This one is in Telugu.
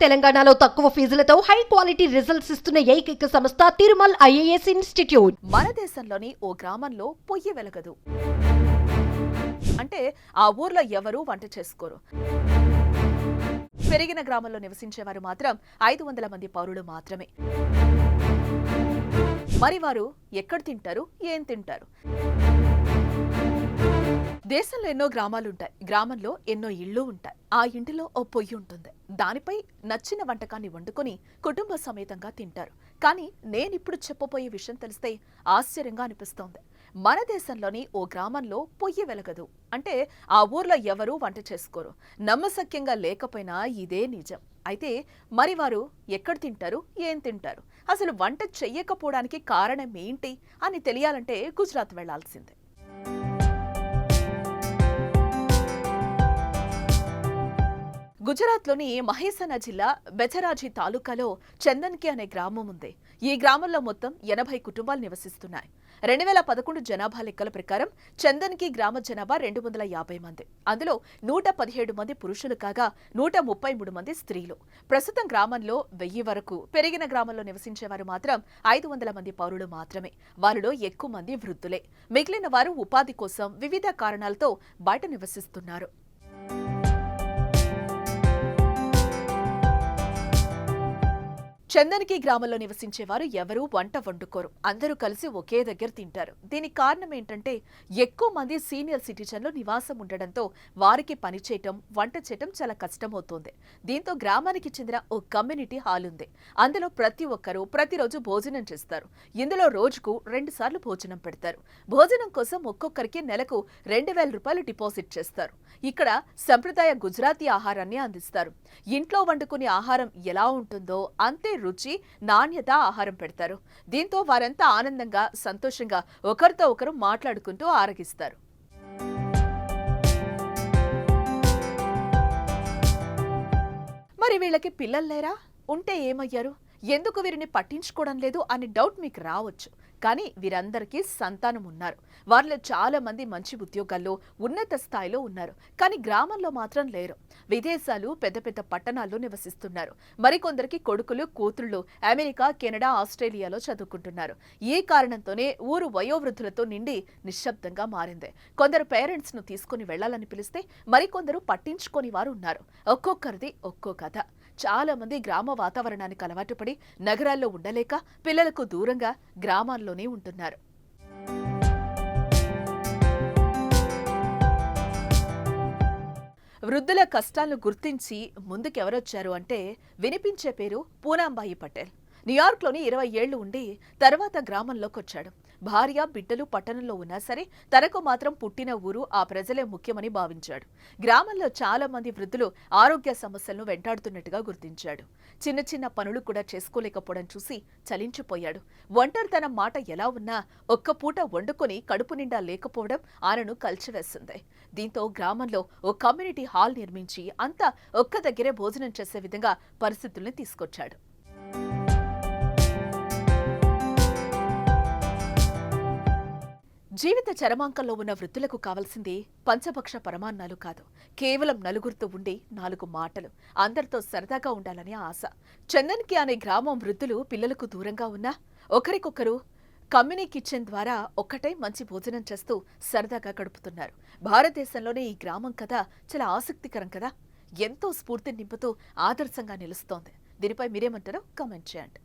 తెలంగాణలో తక్కువ ఫీజులతో హై క్వాలిటీ రిజల్ట్స్ ఇస్తున్న ఏకైక సంస్థ తిరుమల్ ఐఏఎస్ ఇన్స్టిట్యూట్. మన దేశంలోని ఓ గ్రామంలో పొయ్యి వెలగదు. అంటే ఆ ఊర్లో ఎవరూ వంట చేసుకోరు. పెరిగిన గ్రామంలో నివసించేవారు మాత్రం ఐదు వందల మంది పౌరులు మాత్రమే. మరి వారు ఎక్కడ తింటారు ఏం తింటారు? దేశంలో ఎన్నో గ్రామాలు ఉంటాయి గ్రామంలో ఎన్నో ఇళ్ళు ఉంటాయి ఆ ఇంటిలో ఓ పొయ్యి ఉంటుంది. దానిపై నచ్చిన వంటకాన్ని వండుకొని కుటుంబ సమేతంగా తింటారు. కానీ నేనిప్పుడు చెప్పబోయే విషయం తెలిస్తే ఆశ్చర్యంగా అనిపిస్తోంది. మన దేశంలోని ఓ గ్రామంలో పొయ్యి వెలగదు. అంటే ఆ ఊర్లో ఎవరూ వంట చేసుకోరు. నమ్మశక్యంగా లేకపోయినా ఇదే నిజం. అయితే మరి వారు ఎక్కడ తింటారు? ఏం తింటారు? అసలు వంట చెయ్యకపోవడానికి కారణం ఏంటి? అని తెలియాలంటే గుజరాత్ వెళ్ళాల్సిందే. గుజరాత్లోని మహేసనా జిల్లా బెచరాజీ తాలూకాలో చందన్కి అనే గ్రామం ఉంది. ఈ గ్రామంలో మొత్తం ఎనభై కుటుంబాలు నివసిస్తున్నాయి. రెండు వేల పదకొండు జనాభా లెక్కల ప్రకారం చందన్కి గ్రామ జనాభా రెండు వందల యాభై మంది. అందులో నూట పదిహేడు మంది పురుషులు కాగా నూట ముప్పై మూడు మంది స్త్రీలు. ప్రస్తుతం గ్రామంలో వెయ్యి వరకు పెరిగిన గ్రామంలో నివసించేవారు మాత్రం ఐదు వందల మంది పౌరులు మాత్రమే. వారిలో ఎక్కువ మంది వృద్ధులే. మిగిలిన వారు ఉపాధి కోసం వివిధ కారణాలతో బయట నివసిస్తున్నారు. చందన్కి గ్రామంలో నివసించేవారు ఎవరూ వంట వండుకోరు. అందరూ కలిసి ఒకే దగ్గర తింటారు. దీనికి కారణం ఏంటంటే ఎక్కువ మంది సీనియర్ సిటిజన్లు నివాసం ఉండడంతో వారికి పని చేయటం వంట చేయటం చాలా కష్టమవుతోంది. దీంతో గ్రామానికి చెందిన ఓ కమ్యూనిటీ హాల్ ఉంది. అందులో ప్రతి ఒక్కరూ ప్రతిరోజు భోజనం చేస్తారు. ఇందులో రోజుకు రెండు సార్లు భోజనం పెడతారు. భోజనం కోసం ఒక్కొక్కరికి నెలకు రెండు వేల రూపాయలు డిపాజిట్ చేస్తారు. ఇక్కడ సంప్రదాయ గుజరాతీ ఆహారాన్ని అందిస్తారు. ఇంట్లో వండుకునే ఆహారం ఎలా ఉంటుందో అంతే రుచి నాణ్యత ఆహారం పెడతారు. దీంతో వారంతా ఆనందంగా సంతోషంగా ఒకరితో ఒకరు మాట్లాడుకుంటూ ఆరగిస్తారు. మరి వీళ్ళకి పిల్లలు లేరా? ఉంటే ఏమయ్యారు? ఎందుకు వీరిని పట్టించుకోవడం లేదు అని డౌట్ మీకు రావచ్చు. కానీ వీరందరికీ సంతానం ఉన్నారు. వారిలో చాలా మంది మంచి ఉద్యోగాల్లో ఉన్నత స్థాయిలో ఉన్నారు. కానీ గ్రామంలో మాత్రం లేరు. విదేశాలు పెద్ద పెద్ద పట్టణాల్లో నివసిస్తున్నారు. మరికొందరికి కొడుకులు కూతుళ్ళు అమెరికా కెనడా ఆస్ట్రేలియాలో చదువుకుంటున్నారు. ఈ కారణంతోనే ఊరు వయోవృద్ధులతో నిండి నిశ్శబ్దంగా మారింది. కొందరు పేరెంట్స్ను తీసుకుని వెళ్ళాలని పిలిస్తే మరికొందరు పట్టించుకోని వారు ఉన్నారు. ఒక్కొక్కరిది ఒక్కో కథ. చాలా మంది గ్రామ వాతావరణానికి అలవాటు పడి నగరాల్లో ఉండలేక పిల్లలకు దూరంగా గ్రామాల్లోనే ఉంటున్నారు. వృద్ధుల కష్టాలను గుర్తించి ముందుకెవరొచ్చారు అంటే వినిపించే పేరు పూనాంబాయి పటేల్. న్యూయార్క్లోని ఇరవై ఏళ్ళు ఉండి తర్వాత గ్రామంలోకి వచ్చాడు భార్య బిడ్డలు పట్టణంలో ఉన్నా సరే తనకు మాత్రం పుట్టిన ఊరు ఆ ప్రజలే ముఖ్యమని భావించాడు. గ్రామంలో చాలా మంది వృద్ధులు ఆరోగ్య సమస్యలను వెంటాడుతున్నట్టుగా గుర్తించాడు. చిన్న చిన్న పనులు కూడా చేసుకోలేకపోవడం చూసి చలించిపోయాడు. ఒంటరితనం మాట ఎలా ఉన్నా ఒక్క పూట వండుకొని కడుపు నిండా లేకపోవడం ఆయనను కలిచివేస్తుంది దీంతో గ్రామంలో ఓ కమ్యూనిటీ హాల్ నిర్మించి అంతా ఒక్క దగ్గరే భోజనం చేసే విధంగా పరిస్థితుల్ని తీసుకొచ్చాడు. జీవిత చరమాంకంలో ఉన్న వృద్ధులకు కావలసింది పంచభక్ష పరమాన్నాలు కాదు. కేవలం నలుగురితో ఉండి నాలుగు మాటలు. అందరితో సరదాగా ఉండాలనే ఆశ. చందన్కి అనే గ్రామం వృద్ధులు పిల్లలకు దూరంగా ఉన్నా ఒకరికొకరు కమ్యూనీ కిచెన్ ద్వారా ఒక్కటే మంచి భోజనం చేస్తూ సరదాగా గడుపుతున్నారు. భారతదేశంలోనే ఈ గ్రామం కథ చాలా ఆసక్తికరం కదా? ఎంతో స్ఫూర్తి నింపుతూ ఆదర్శంగా నిలుస్తోంది. దీనిపై మీరేమంటారో కామెంట్ చేయండి.